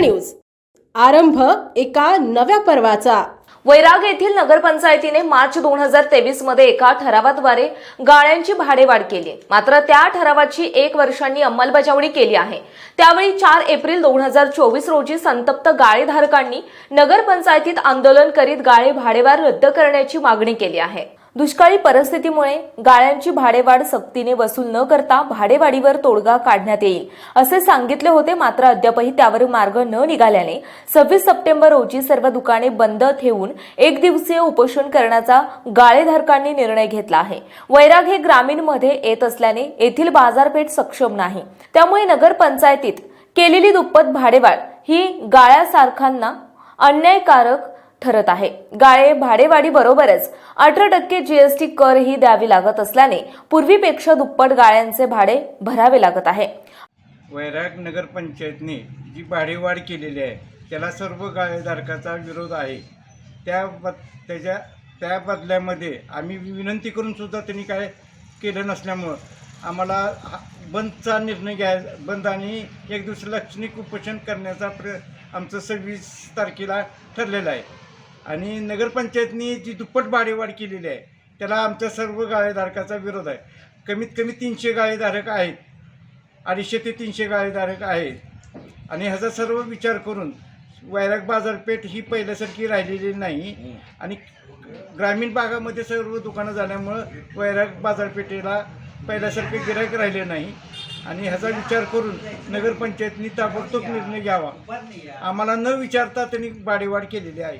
News. आरंभ एका नव्या पर्वाचा. वैराग येथील नगरपंचायतीने मार्च दोन हजार तेवीसमध्ये एका ठरावाद्वारे गाळ्यांची भाडेवाढ केली. मात्र त्या ठरावाची एक वर्षांनी अंमलबजावणी केली आहे. त्यावेळी चार एप्रिल दोन हजार चोवीस रोजी संतप्त गाळेधारकांनी नगरपंचायतीत आंदोलन करीत गाळे भाडेवाढ रद्द करण्याची मागणी केली आहे. दुष्काळी परिस्थितीमुळे गाळ्यांची भाडेवाढ सक्तीने वसूल न करता भाडेवाढीवर तोडगा काढण्यात येईल असे सांगितले होते. मात्र अद्यापही त्यावर मार्ग न निघाल्याने सव्वीस सप्टेंबर रोजी सर्व दुकाने बंद ठेवून एक दिवसीय उपोषण करण्याचा गाळेधारकांनी निर्णय घेतला आहे. वैराग हे ग्रामीणमध्ये येत असल्याने येथील बाजारपेठ सक्षम नाही. त्यामुळे नगरपंचायतीत केलेली दुप्पट भाडेवाढ ही गाळ्यासारखांना अन्यायकारक ठरत आहे. गाळे भाडेवाढी बरोबरच अठरा टक्के जीएसटी करही द्यावी लागत असल्याने पूर्वीपेक्षा दुप्पट गाळ्यांचे भाडे भरावे लागत आहे. वैराग नगरपंचायतने जी भाडेवाढ केलेली आहे त्याला सर्व गाळेधारकाचा विरोध आहे. त्या बद त्याच्या त्या बदल्यामध्ये आम्ही विनंती करून सुद्धा त्यांनी काय केलं नसल्यामुळं आम्हाला हा बंदचा निर्णय घ्यायचा बंद आणि एक दिवस लक्षणिक उपोषण करण्याचा प्र आमचं सव्वीस तारखेला ठरलेलं आहे. आणि नगरपंचायतनी जी दुप्पट भाडेवाढ केलेली आहे त्याला आमच्या सर्व गाळेधारकाचा विरोध आहे. कमीत कमी तीनशे गाळेधारक आहेत अडीचशे ते तीनशे गाळेधारक आहेत. आणि ह्याचा सर्व विचार करून वैराग बाजारपेठ ही पहिल्यासारखी राहिलेली नाही. आणि ग्रामीण भागामध्ये सर्व दुकानं झाल्यामुळं वैराग बाजारपेठेला पहिल्यासारखे गिरायक राहिले नाही. आणि ह्याचा विचार करून नगरपंचायतनी ताबडतोब निर्णय घ्यावा. आम्हाला न विचारता त्यांनी भाडेवाढ केलेली आहे.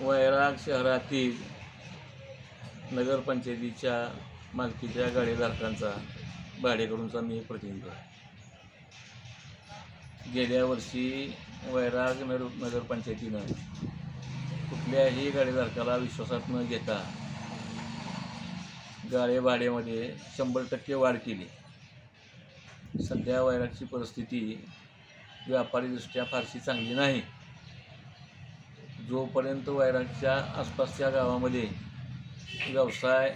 वैराग शहरातील नगरपंचायतीच्या मालकीच्या गाडीधारकांचा भाडेकरूंचा मी एक प्रतिनिधी आहे. गेल्या वर्षी वैराग नगर नगरपंचायतीनं कुठल्याही गाडीधारकाला विश्वासात न घेता गाडे भाड्यामध्ये शंभर टक्के वाढ केली. सध्या वैरागची परिस्थिती व्यापारीदृष्ट्या फारशी चांगली नाही. जोपर्यंत वैरागच्या आसपासच्या गावामध्ये व्यवसाय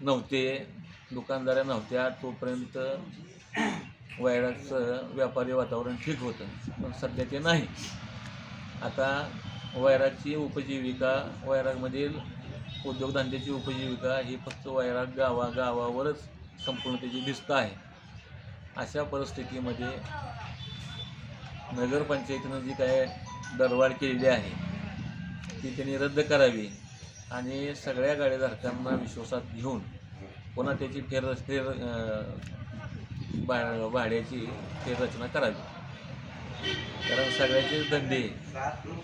नव्हते दुकानदाऱ्या नव्हत्या तोपर्यंत वायराचं व्यापारी वातावरण ठीक होतं. पण सध्या ते नाही. आता वैरागची उपजीविका वायरागमधील उद्योगधंद्याची उपजीविका ही फक्त वैराग गावा गावावरच संपूर्ण त्याची भिस्त आहे. अशा परिस्थितीमध्ये नगरपंचायतीनं जी काय दरवाढ केलेली आहे ती त्यांनी रद्द करावी आणि सगळ्या गाडीधारकांना विश्वासात घेऊन पुन्हा त्याची फेर फेर अं, भा भाड्याची फेररचना करावी. कारण सगळ्याचे धंदे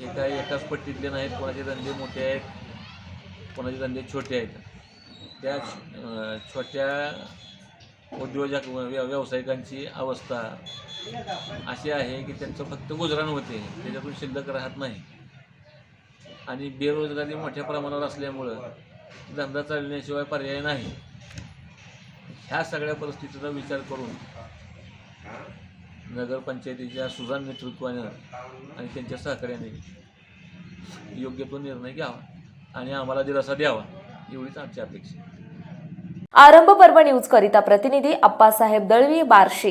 हे काही एकाच पट्टीतले नाहीत कोणाचे धंदे मोठे आहेत कोणाचे धंदे छोटे आहेत. त्या छोट्या उद्योजक व्यावसायिकांची अवस्था अशी आहे की त्यांचं फक्त गुजराण होते त्याच्यातून शिल्लक राहत नाही. आणि बेरोजगारी मोठ्या प्रमाणावर असल्यामुळं धंदा चालण्याशिवाय पर्याय नाही. ह्या सगळ्या परिस्थितीचा विचार करून नगरपंचायतीच्या सुजान नेतृत्वानं आणि त्यांच्या सहकार्याने योग्य तो निर्णय घ्यावा आणि आम्हाला दिलासा द्यावा एवढीच आमची अपेक्षा आरंभ पर्व न्यूज करिता प्रतिनिधी अप्पासाहेब दळवी बार्शी.